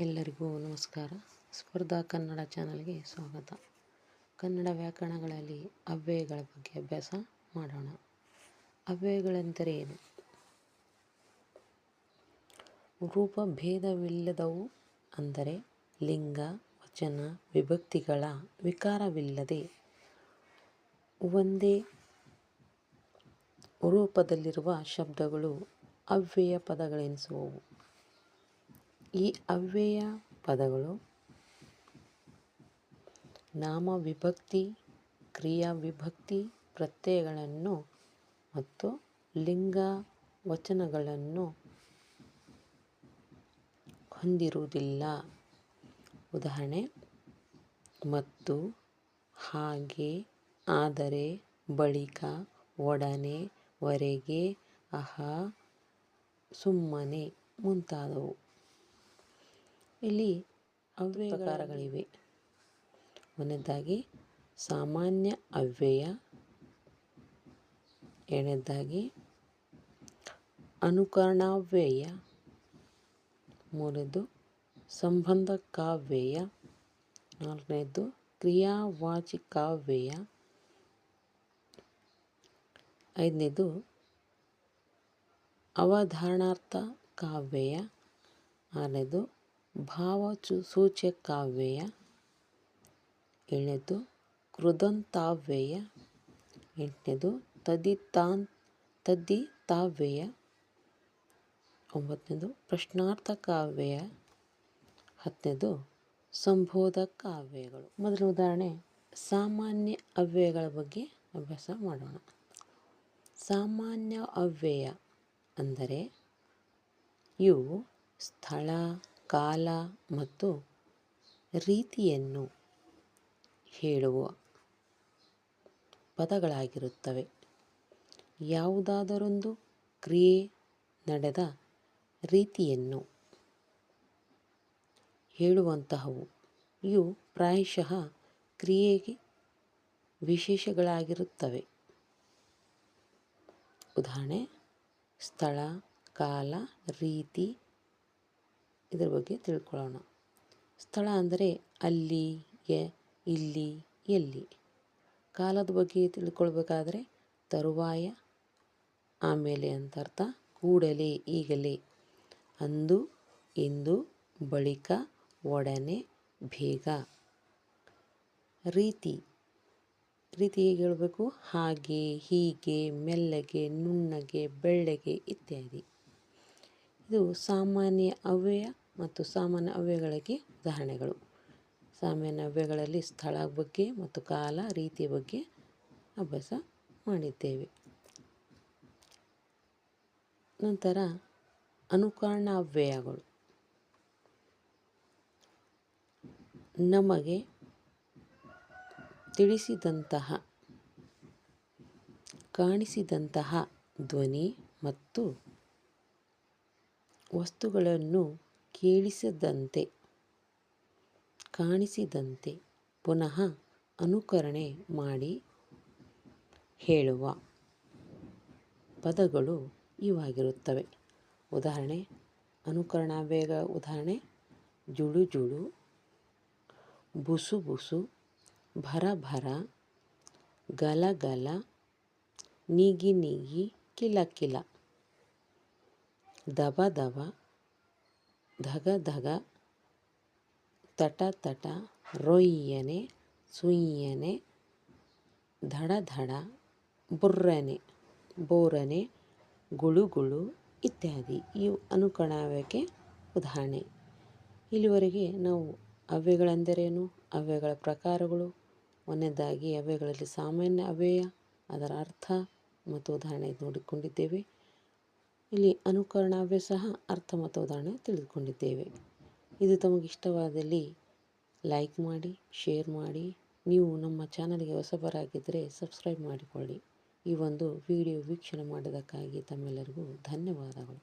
ಎಲ್ಲರಿಗೂ ನಮಸ್ಕಾರ. ಸ್ಪರ್ಧಾ ಕನ್ನಡ ಚಾನಲ್ಗೆ ಸ್ವಾಗತ. ಕನ್ನಡ ವ್ಯಾಕರಣಗಳಲ್ಲಿ ಅವ್ಯಯಗಳ ಬಗ್ಗೆ ಅಭ್ಯಾಸ ಮಾಡೋಣ. ಅವ್ಯಯಗಳೆಂದರೆ ಏನು? ರೂಪ ಭೇದವಿಲ್ಲದವು ಅಂದರೆ ಲಿಂಗ, ವಚನ, ವಿಭಕ್ತಿಗಳ ವಿಕಾರವಿಲ್ಲದೆ ಒಂದೇ ರೂಪದಲ್ಲಿರುವ ಶಬ್ದಗಳು ಅವ್ಯಯ ಪದಗಳೆನಿಸುವವು. ಈ ಅವ್ಯಯ ಪದಗಳು ನಾಮ ವಿಭಕ್ತಿ ಕ್ರಿಯಾ ವಿಭಕ್ತಿ ಪ್ರತ್ಯಯಗಳನ್ನು ಮತ್ತು ಲಿಂಗ ವಚನಗಳನ್ನು ಹೊಂದಿರುವುದಿಲ್ಲ. ಉದಾಹರಣೆ, ಮತ್ತು, ಹಾಗೆ, ಆದರೆ, ಬಳಿಕ, ಒಡನೆ, ವರೆಗೆ, ಅಹ, ಸುಮ್ಮನೆ ಮುಂತಾದವು. ಇಲ್ಲಿ ಪ್ರಕಾರಗಳಿವೆ ಒಂದನೇದಾಗಿ, ಸಾಮಾನ್ಯ ಅವ್ಯಯ. ಎರಡನೇದಾಗಿ, ಅನುಕರಣಾವ್ಯಯ. ಮೂರನೇದು, ಸಂಬಂಧಕಾವ್ಯಯ. ನಾಲ್ಕನೇದು, ಕ್ರಿಯಾವಾಚಿಕಾವ್ಯಯ. ಐದನೇದು ಅವಧಾರಣಾರ್ಥ ಕಾವ್ಯಯ ಆರನೇದು ಭಾವಚು ಸೂಚಕಾವ್ಯಯ ಏಳನೇದು ಕೃದಂತಾವ್ಯಯ ಎಂಟನೇದು ತದಿತಾನ್ ತದ್ದಿತಾವ್ಯಯ ಒಂಬತ್ತನೇದು ಪ್ರಶ್ನಾರ್ಥ ಕಾವ್ಯಯ ಹತ್ತನೇದು ಸಂಬೋಧ ಕಾವ್ಯಗಳು ಮೊದಲ ಉದಾಹರಣೆ, ಸಾಮಾನ್ಯ ಅವ್ಯಯಗಳ ಬಗ್ಗೆ ಅಭ್ಯಾಸ ಮಾಡೋಣ. ಸಾಮಾನ್ಯ ಅವ್ಯಯ ಅಂದರೆ ಇವು ಸ್ಥಳ ಕಾಲ ಮತ್ತು ರೀತಿಯನ್ನು ಹೇಳುವ ಪದಗಳಾಗಿರುತ್ತವೆ. ಯಾವುದಾದರೊಂದು ಕ್ರಿಯೆ ನಡೆದ ರೀತಿಯನ್ನು ಹೇಳುವಂತಹವು, ಇವು ಪ್ರಾಯಶಃ ಕ್ರಿಯೆಗೆ ವಿಶೇಷಗಳಾಗಿರುತ್ತವೆ. ಉದಾಹರಣೆ, ಸ್ಥಳ, ಕಾಲ, ರೀತಿ ಇದರ ಬಗ್ಗೆ ತಿಳ್ಕೊಳ್ಳೋಣ. ಸ್ಥಳ ಅಂದರೆ ಅಲ್ಲಿ ಇಲ್ಲಿ, ಎಲ್ಲಿ? ಕಾಲದ ಬಗ್ಗೆ ತಿಳ್ಕೊಳ್ಬೇಕಾದ್ರೆ ತರುವಾಯ, ಆಮೇಲೆ ಅಂತ ಅರ್ಥ ಕೂಡಲೇ, ಈಗಲೇ. ಅಂದು, ಇಂದು, ಬಳಿಕ, ಒಡನೆ, ಬೇಗ. ರೀತಿ. ರೀತಿ ಹೇಗೆ ಹೇಳಬೇಕು? ಹಾಗೆ, ಹೀಗೆ, ಮೆಲ್ಲಗೆ, ನುಣ್ಣಗೆ, ಬೆಳ್ಳಗೆ ಇತ್ಯಾದಿ. ಇದು ಸಾಮಾನ್ಯ ಅವ್ಯಯ ಮತ್ತು ಸಾಮಾನ್ಯ ಅವ್ಯಗಳಿಗೆ ಉದಾಹರಣೆಗಳು. ಸಾಮಾನ್ಯ ಅವ್ಯಗಳಲ್ಲಿ ಸ್ಥಳ ಬಗ್ಗೆ ಮತ್ತು ಕಾಲ ರೀತಿಯ ಬಗ್ಗೆ ಅಭ್ಯಾಸ ಮಾಡಿದ್ದೇವೆ. ನಂತರ ಅನುಕರಣ ಅವ್ಯಯಗಳು ನಮಗೆ ತಿಳಿಸಿದಂತಹ, ಕಾಣಿಸಿದಂತಹ ಧ್ವನಿ ಮತ್ತು ವಸ್ತುಗಳನ್ನು ಕೇಳಿಸದಂತೆ, ಕಾಣಿಸಿದಂತೆ ಪುನಃ ಅನುಕರಣೆ ಮಾಡಿ ಹೇಳುವ ಪದಗಳು ಇವಾಗಿರುತ್ತವೆ. ಉದಾಹರಣೆ, ಅನುಕರಣ ಬೇಗ ಉದಾಹರಣೆ, ಜುಳು ಜುಳು, ಬುಸು ಬುಸು, ಭರ ಭರ, ಗಲ ಗಲ, ನೀಗಿ ನೀಗಿ, ಕಿಲ ಕಿಲ, ದಬ ದಬ ಧಗ ಧಗ, ತಟ ತಟ, ರೊಯ್ಯನೆ, ಸುಯ್ಯನೆ, ಧಡ ಧಡ, ಬುರ್ರನೆ, ಬೋರನೆ ಗುಳು ಗುಳು ಇತ್ಯಾದಿ. ಇವು ಅನುಕರಣಾವ್ಯಕ್ಕೆ ಉದಾಹರಣೆ. ಇಲ್ಲಿವರೆಗೆ ನಾವು ಅವ್ಯಗಳೆಂದರೇನು? ಅವ್ಯಗಳ ಪ್ರಕಾರಗಳು. ಒಂದನೇದಾಗಿ ಅವ್ಯಗಳಲ್ಲಿ ಸಾಮಾನ್ಯ ಅವ್ಯಯ, ಅದರ ಅರ್ಥ ಮತ್ತು ಉದಾಹರಣೆ ನೋಡಿಕೊಂಡಿದ್ದೇವೆ. ಇಲ್ಲಿ ಅನುಕರಣಾವ್ಯ ಸಹ ಅರ್ಥ ಮತ್ತು ಉದಾಹರಣೆ ತಿಳಿದುಕೊಂಡಿದ್ದೇವೆ. ಇದು ತಮಗೆ ಇಷ್ಟವಾದಲ್ಲಿ ಲೈಕ್ ಮಾಡಿ ಶೇರ್ ಮಾಡಿ, ನೀವು ನಮ್ಮ ಚಾನಲ್ಗೆ ಹೊಸಬರಾಗಿದ್ದರೆ ಸಬ್ಸ್ಕ್ರೈಬ್ ಮಾಡಿಕೊಳ್ಳಿ. ಈ ಒಂದು ವಿಡಿಯೋ ವೀಕ್ಷಣೆ ಮಾಡಿದ್ದಕ್ಕಾಗಿ ತಮ್ಮೆಲ್ಲರಿಗೂ ಧನ್ಯವಾದಗಳು.